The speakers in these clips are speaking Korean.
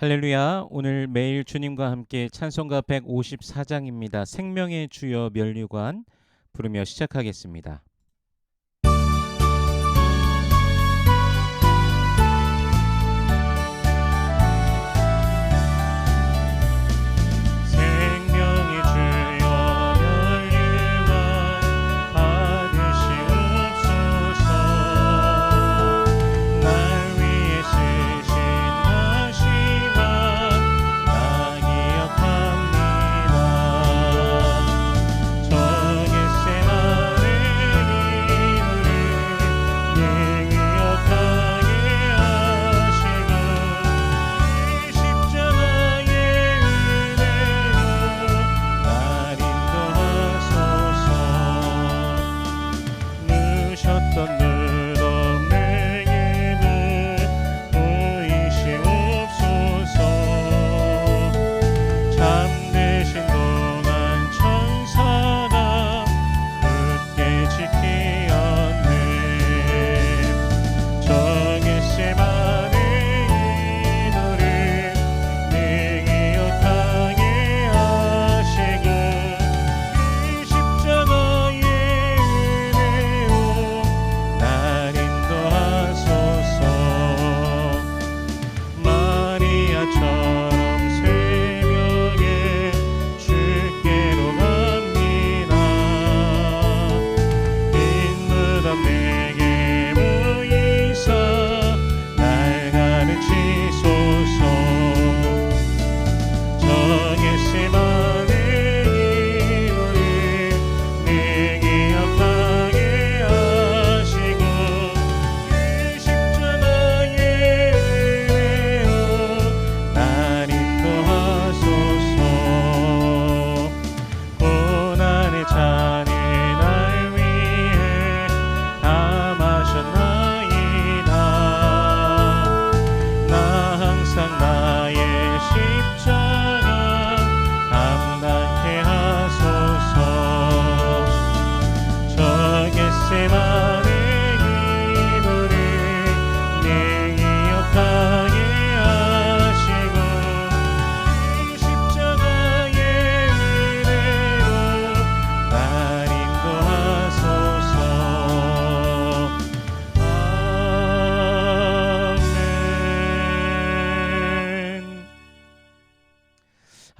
할렐루야. 오늘 매일 주님과 함께 찬송가 154장입니다. 생명의 주여 면류관 부르며 시작하겠습니다.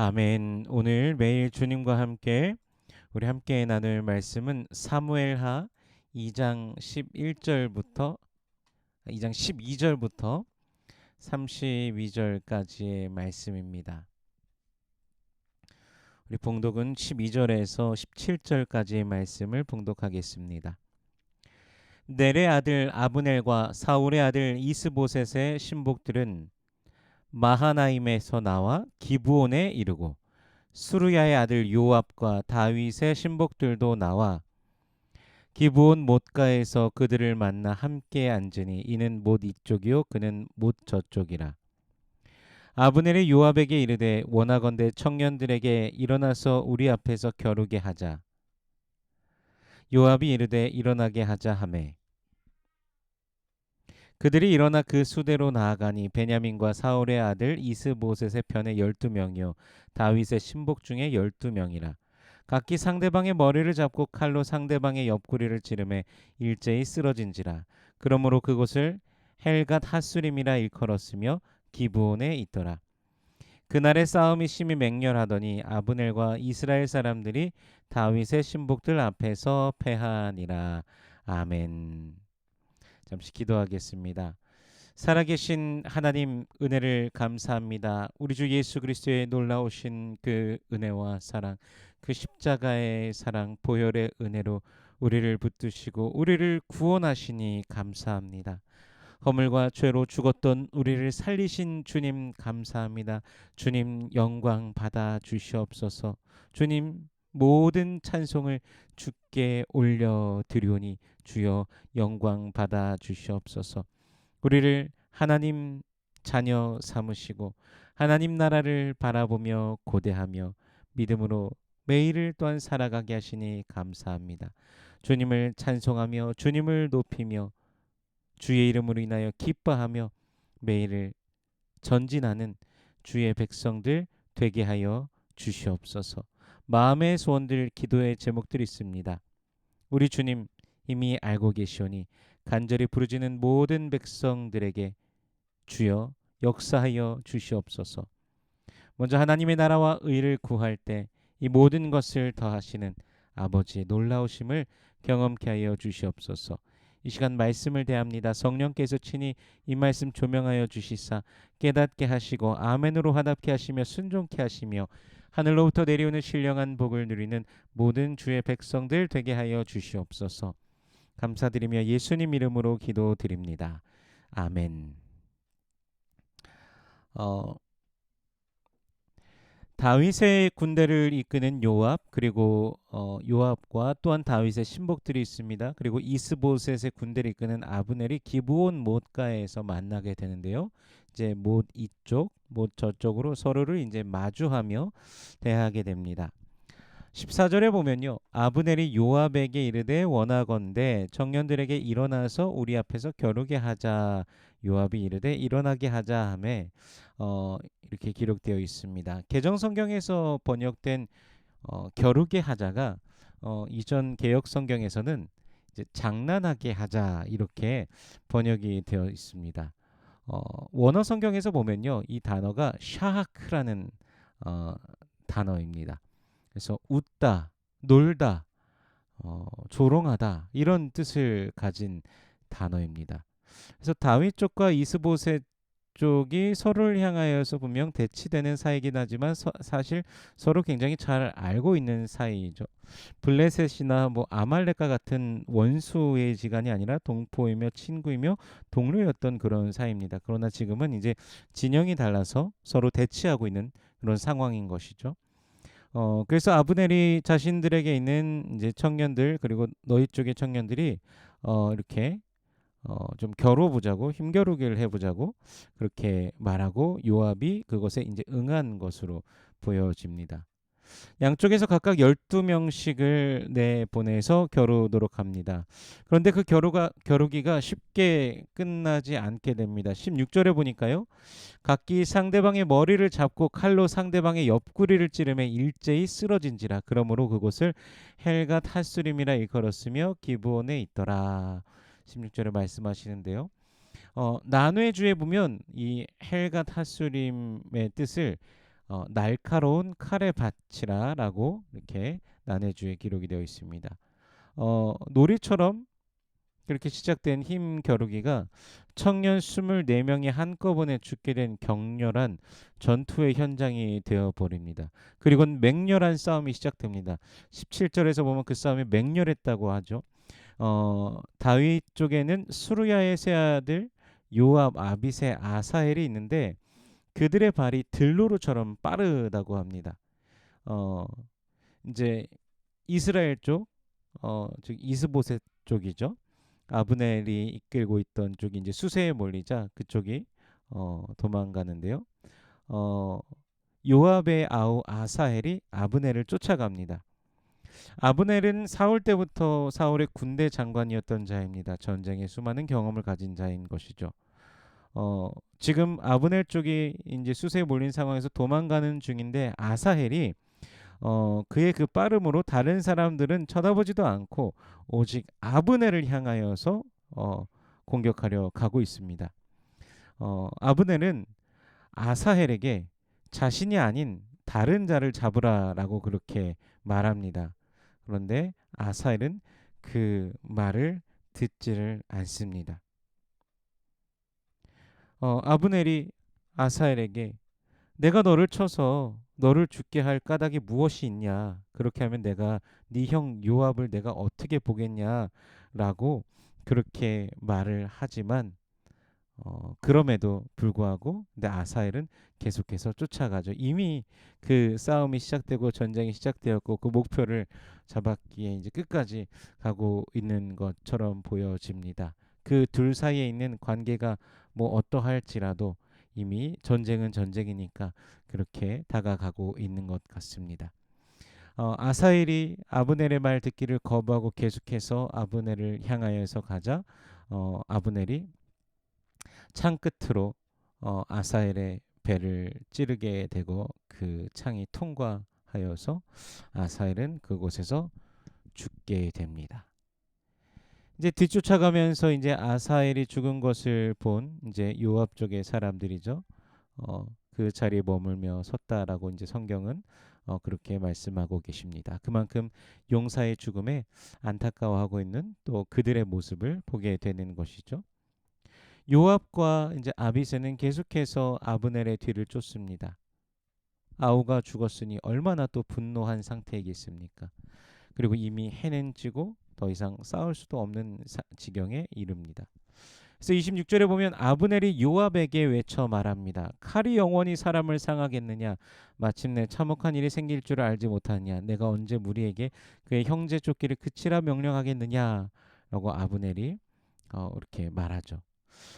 아멘. 오늘 매일 주님과 함께 우리 함께 나눌 말씀은 사무엘하 2장 11절부터 2장 12절부터 32절까지의 말씀입니다. 우리 봉독은 12절에서 17절까지의 말씀을 봉독하겠습니다. 넬의 아들 아브넬과 사울의 아들 이스보셋의 신복들은 마하나임에서 나와 기브온에 이르고 수르야의 아들 요압과 다윗의 신복들도 나와 기브온 못가에서 그들을 만나 함께 앉으니 이는 못 이쪽이요 그는 못 저쪽이라. 아브넬이 요압에게 이르되 원하건대 청년들에게 일어나서 우리 앞에서 겨루게 하자. 요압이 이르되 일어나게 하자 하매 그들이 일어나 그 수대로 나아가니 베냐민과 사울의 아들 이스보셋의 편에 열두 명이요 다윗의 신복 중에 열두 명이라. 각기 상대방의 머리를 잡고 칼로 상대방의 옆구리를 찌르매 일제히 쓰러진지라. 그러므로 그곳을 헬갓 핫수림이라 일컬었으며 기브온에 있더라. 그날의 싸움이 심히 맹렬하더니 아브넬과 이스라엘 사람들이 다윗의 신복들 앞에서 패하니라. 아멘 잠시 기도하겠습니다. 살아계신 하나님 은혜를 감사합니다. 우리 주 예수 그리스도의 놀라우신 그 은혜와 사랑, 그 십자가의 사랑, 보혈의 은혜로 우리를 붙드시고 우리를 구원하시니 감사합니다. 허물과 죄로 죽었던 우리를 살리신 주님 감사합니다. 주님 영광 받아 주시옵소서. 주님 모든 찬송을 주께 올려 드리오니 주여 영광 받아 주시옵소서. 우리를 하나님 자녀 삼으시고 하나님 나라를 바라보며 고대하며 믿음으로 매일을 또한 살아가게 하시니 감사합니다. 주님을 찬송하며 주님을 높이며 주의 이름으로 인하여 기뻐하며 매일을 전진하는 주의 백성들 되게 하여 주시옵소서. 마음의 소원들 기도의 제목들이 있습니다. 우리 주님 이미 알고 계시오니 간절히 부르짖는 모든 백성들에게 주여 역사하여 주시옵소서. 먼저 하나님의 나라와 의를 구할 때 이 모든 것을 더하시는 아버지의 놀라우심을 경험케 하여 주시옵소서. 이 시간 말씀을 대합니다. 성령께서 친히 이 말씀 조명하여 주시사 깨닫게 하시고 아멘으로 화답케 하시며 순종케 하시며 하늘로부터 내려오는 신령한 복을 누리는 모든 주의 백성들 되게 하여 주시옵소서. 감사드리며 예수님 이름으로 기도드립니다. 아멘. 어, 다윗의 군대를 이끄는 요압 그리고 어, 요압과 또한 다윗의 신복들이 있습니다. 그리고 이스보셋의 군대를 이끄는 아브넬이 기브온 못가에서 만나게 되는데요. 이제 못 이쪽, 못 저쪽으로 서로를 이제 마주하며 대하게 됩니다. 14절에 보면요. 아브넬이 요압에게 이르되 원하건대 청년들에게 일어나서 우리 앞에서 겨루게 하자. 요압이 이르되 일어나게 하자 하매 어, 이렇게 기록되어 있습니다. 개정 성경에서 번역된 어, 겨루게 하자가 어, 이전 개혁 성경에서는 이제 장난하게 하자 이렇게 번역이 되어 있습니다. 어, 원어 성경에서 보면요, 이 단어가 샤하크라는 어, 단어입니다. 그래서 웃다, 놀다, 어, 조롱하다 이런 뜻을 가진 단어입니다. 그래서 다윗 쪽과 이스보셋 쪽이 서로를 향하여서 분명 대치되는 사이긴 하지만 서, 사실 서로 굉장히 잘 알고 있는 사이죠. 블레셋이나 뭐 아말렉과 같은 원수의 지간이 아니라 동포이며 친구이며 동료였던 그런 사이입니다. 그러나 지금은 이제 진영이 달라서 서로 대치하고 있는 그런 상황인 것이죠. 어, 그래서 아브넬이 자신들에게 있는 이제 청년들 그리고 너희 쪽의 청년들이 어, 이렇게 어, 좀 겨뤄보자고 힘겨루기를 해보자고 그렇게 말하고 요압이 그것에 이제 응한 것으로 보여집니다. 양쪽에서 각각 12명씩을 내보내서 겨루도록 합니다. 그런데 그 겨루가, 겨루기가 쉽게 끝나지 않게 됩니다. 16절에 보니까요. 각기 상대방의 머리를 잡고 칼로 상대방의 옆구리를 찌르며 일제히 쓰러진지라. 그러므로 그곳을 헬갓 핫수림이라 일컬었으며 기브온에 있더라. 16절에 말씀하시는데요. 어, 난회 주에 보면 이 헬갓 핫수림의 뜻을 어, 날카로운 칼의 밭이라라고 이렇게 난해주에 기록이 되어 있습니다. 어, 놀이처럼 그렇게 시작된 힘 겨루기가 청년 24명이 한꺼번에 죽게 된 격렬한 전투의 현장이 되어 버립니다. 그리고 맹렬한 싸움이 시작됩니다. 17절에서 보면 그 싸움이 맹렬했다고 하죠. 어, 다윗 쪽에는 수르야의 세 아들 요압, 아비세, 아사엘이 있는데 그들의 발이 들로루처럼 빠르다고 합니다. 어, 이제 이스라엘 쪽, 어, 즉 이스보셋 쪽이죠. 아브넬이 이끌고 있던 쪽이 이제 수세에 몰리자 그쪽이 어, 도망가는데요. 어, 요압의 아우 아사헬이 아브넬을 쫓아갑니다. 아브넬은 사울 때부터 사울의 군대 장관이었던 자입니다. 전쟁에 수많은 경험을 가진 자인 것이죠. 어, 지금 아브넬 쪽이 이제 수세에 몰린 상황에서 도망가는 중인데 아사헬이 어, 그의 그 빠름으로 다른 사람들은 쳐다보지도 않고 오직 아브넬을 향하여서 어, 공격하려 가고 있습니다. 어, 아브넬은 아사헬에게 자신이 아닌 다른 자를 잡으라라고 그렇게 말합니다. 그런데 아사헬은 그 말을 듣지를 않습니다. 어, 아브넬이 아사엘에게 내가 너를 쳐서 너를 죽게 할 까닭이 무엇이 있냐? 그렇게 하면 내가 네 형 요압을 내가 어떻게 보겠냐라고 그렇게 말을 하지만 어, 그럼에도 불구하고 근데 아사엘은 계속해서 쫓아가죠. 이미 그 싸움이 시작되고 전쟁이 시작되었고 그 목표를 잡았기에 이제 끝까지 가고 있는 것처럼 보여집니다. 그 둘 사이에 있는 관계가 뭐 어떠할지라도 이미 전쟁은 전쟁이니까 그렇게 다가가고 있는 것 같습니다. 어, 아사엘이 아브넬의 말 듣기를 거부하고 계속해서 아브넬을 향하여서 가자 어, 아브넬이 창 끝으로 어, 아사엘의 배를 찌르게 되고 그 창이 통과하여서 아사엘은 그곳에서 죽게 됩니다. 이제 뒤쫓아가면서 이제 아사엘이 죽은 것을 본 이제 요압 쪽의 사람들이죠. 어, 그 자리에 머물며 섰다라고 이제 성경은 어, 그렇게 말씀하고 계십니다. 그만큼 용사의 죽음에 안타까워하고 있는 또 그들의 모습을 보게 되는 것이죠. 요압과 이제 아비세는 계속해서 아브넬의 뒤를 쫓습니다. 아우가 죽었으니 얼마나 또 분노한 상태이겠습니까? 그리고 이미 해는 지고 더 이상 싸울 수도 없는 사, 지경에 이릅니다. 그래서 26절에 보면 아브넬이 요압에게 외쳐 말합니다. 칼이 영원히 사람을 상하겠느냐? 마침내 참혹한 일이 생길 줄 알지 못하느냐? 내가 언제 무리에게 그의 형제 쫓기를 그치라 명령하겠느냐? 라고 아브넬이 어, 이렇게 말하죠.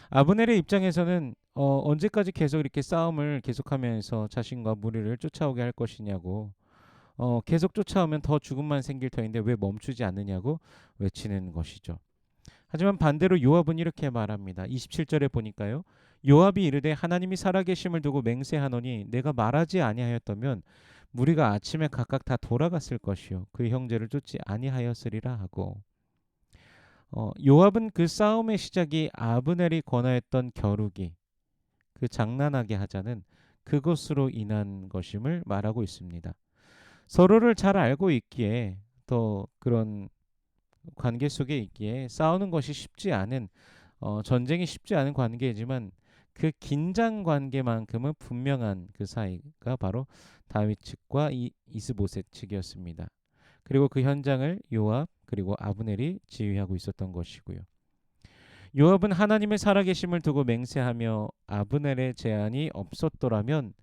아브넬의 입장에서는 어, 언제까지 계속 이렇게 싸움을 계속하면서 자신과 무리를 쫓아오게 할 것이냐고 어, 계속 쫓아오면 더 죽음만 생길 터인데 왜 멈추지 않느냐고 외치는 것이죠. 하지만 반대로 요압은 이렇게 말합니다. 27절에 보니까요. 요압이 이르되 하나님이 살아계심을 두고 맹세하노니 내가 말하지 아니하였다면 무리가 아침에 각각 다 돌아갔을 것이요 그 형제를 쫓지 아니하였으리라 하고 어, 요압은 그 싸움의 시작이 아브넬이 권하였던 겨루기 그 장난하게 하자는 그것으로 인한 것임을 말하고 있습니다. 서로를 잘 알고 있기에 또 그런 관계 속에 있기에 싸우는 것이 쉽지 않은 어, 전쟁이 쉽지 않은 관계이지만 그 긴장 관계만큼은 분명한 그 사이가 바로 다윗 측과 이, 이스보셋 측이었습니다. 그리고 그 현장을 요압 그리고 아브넬이 지휘하고 있었던 것이고요. 요압은 하나님의 살아계심을 두고 맹세하며 아브넬의 제안이 없었더라면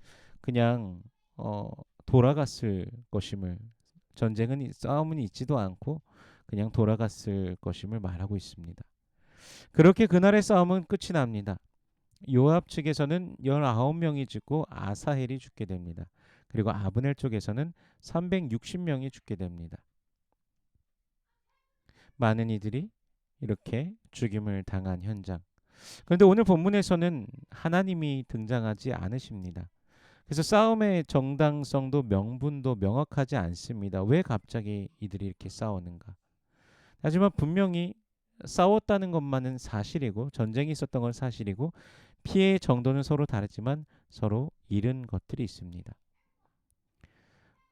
그냥 어, 돌아갔을 것임을 전쟁은 싸움은 있지도 않고 그냥 돌아갔을 것임을 말하고 있습니다. 그렇게 그날의 싸움은 끝이 납니다. 요압 측에서는 19명이 죽고 아사헬이 죽게 됩니다. 그리고 아브넬 쪽에서는 360명이 죽게 됩니다. 많은 이들이 이렇게 죽임을 당한 현장. 그런데 오늘 본문에서는 하나님이 등장하지 않으십니다. 그래서 싸움의 정당성도 명분도 명확하지 않습니다. 왜 갑자기 이들이 이렇게 싸우는가? 하지만 분명히 싸웠다는 것만은 사실이고 전쟁이 있었던 건 사실이고 피해의 정도는 서로 다르지만 서로 잃은 것들이 있습니다.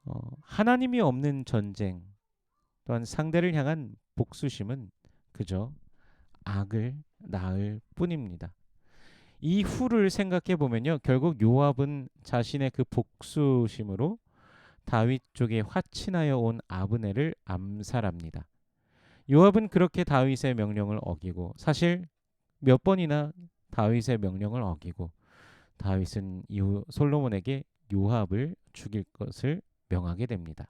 어, 하나님이 없는 전쟁 또한 상대를 향한 복수심은 그저 악을 낳을 뿐입니다. 이 후를 생각해 보면요. 결국 요압은 자신의 그 복수심으로 다윗 쪽에 화친하여 온 아브넬을 암살합니다. 요압은 그렇게 다윗의 명령을 어기고 사실 몇 번이나 다윗의 명령을 어기고 다윗은 이후 솔로몬에게 요압을 죽일 것을 명하게 됩니다.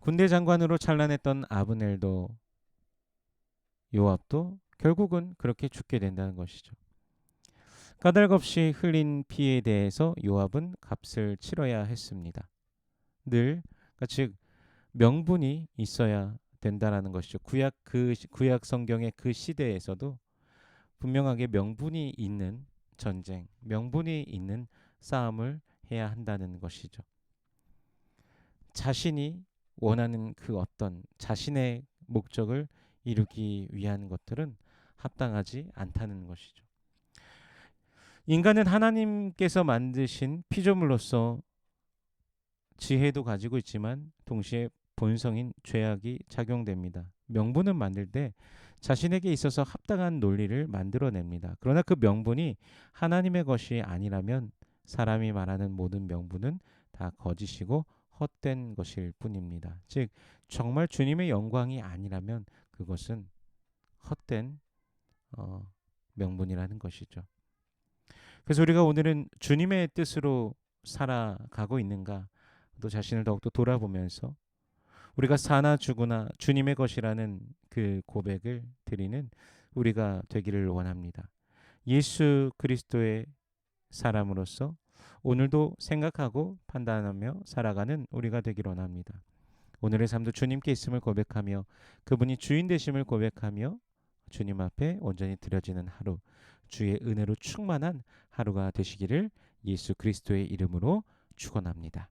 군대 장관으로 찬란했던 아브넬도 요압도 결국은 그렇게 죽게 된다는 것이죠. 까닭없이 흘린 피에 대해서 요압은 값을 치러야 했습니다. 늘, 그러니까 즉 명분이 있어야 된다라는 것이죠. 구약 그 구약 성경의 그 시대에서도 분명하게 명분이 있는 전쟁, 명분이 있는 싸움을 해야 한다는 것이죠. 자신이 원하는 그 어떤 자신의 목적을 이루기 위한 것들은 합당하지 않다는 것이죠. 인간은 하나님께서 만드신 피조물로서 지혜도 가지고 있지만 동시에 본성인 죄악이 작용됩니다. 명분은 만들 때 자신에게 있어서 합당한 논리를 만들어냅니다. 그러나 그 명분이 하나님의 것이 아니라면 사람이 말하는 모든 명분은 다 거짓이고 헛된 것일 뿐입니다. 즉 정말 주님의 영광이 아니라면 그것은 헛된 어, 명분이라는 것이죠. 그래서 우리가 오늘은 주님의 뜻으로 살아가고 있는가 또 자신을 더욱더 돌아보면서 우리가 사나 죽으나 주님의 것이라는 그 고백을 드리는 우리가 되기를 원합니다. 예수 그리스도의 사람으로서 오늘도 생각하고 판단하며 살아가는 우리가 되기를 원합니다. 오늘의 삶도 주님께 있음을 고백하며 그분이 주인 되심을 고백하며 주님 앞에 온전히 드려지는 하루 주의 은혜로 충만한 하루가 되시기를 예수 그리스도의 이름으로 축원합니다.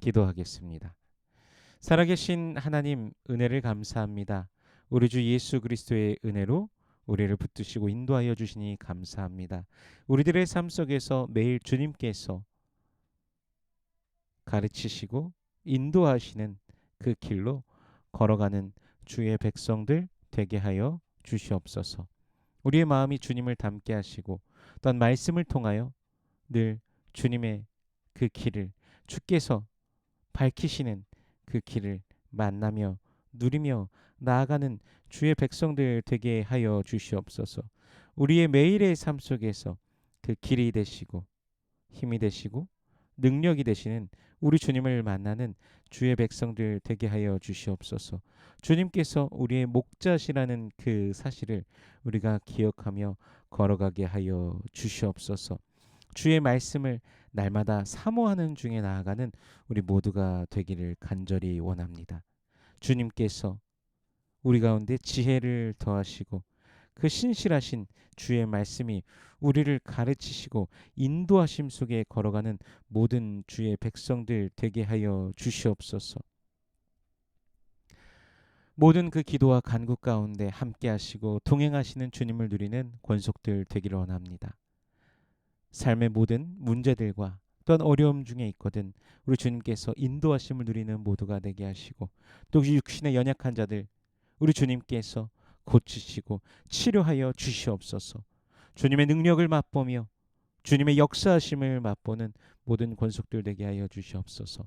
기도하겠습니다. 살아계신 하나님 은혜를 감사합니다. 우리 주 예수 그리스도의 은혜로 우리를 붙드시고 인도하여 주시니 감사합니다. 우리들의 삶 속에서 매일 주님께서 가르치시고 인도하시는 그 길로 걸어가는 주의 백성들 되게 하여 주시옵소서. 우리의 마음이 주님을 닮게 하시고 또한 말씀을 통하여 늘 주님의 그 길을 주께서 밝히시는 그 길을 만나며 누리며 나아가는 주의 백성들 되게 하여 주시옵소서. 우리의 매일의 삶 속에서 그 길이 되시고 힘이 되시고 능력이 되시는 우리 주님을 만나는 주의 백성들 되게 하여 주시옵소서. 주님께서 우리의 목자시라는 그 사실을 우리가 기억하며 걸어가게 하여 주시옵소서. 주의 말씀을 날마다 사모하는 중에 나아가는 우리 모두가 되기를 간절히 원합니다. 주님께서 우리 가운데 지혜를 더하시고 그 신실하신 주의 말씀이 우리를 가르치시고 인도하심 속에 걸어가는 모든 주의 백성들 되게 하여 주시옵소서. 모든 그 기도와 간구 가운데 함께 하시고 동행하시는 주님을 누리는 권속들 되기를 원합니다. 삶의 모든 문제들과 또한 어려움 중에 있거든 우리 주님께서 인도하심을 누리는 모두가 되게 하시고 또 육신의 연약한 자들 우리 주님께서 고치시고 치료하여 주시옵소서. 주님의 능력을 맛보며 주님의 역사하심을 맛보는 모든 권속들 되게 하여 주시옵소서.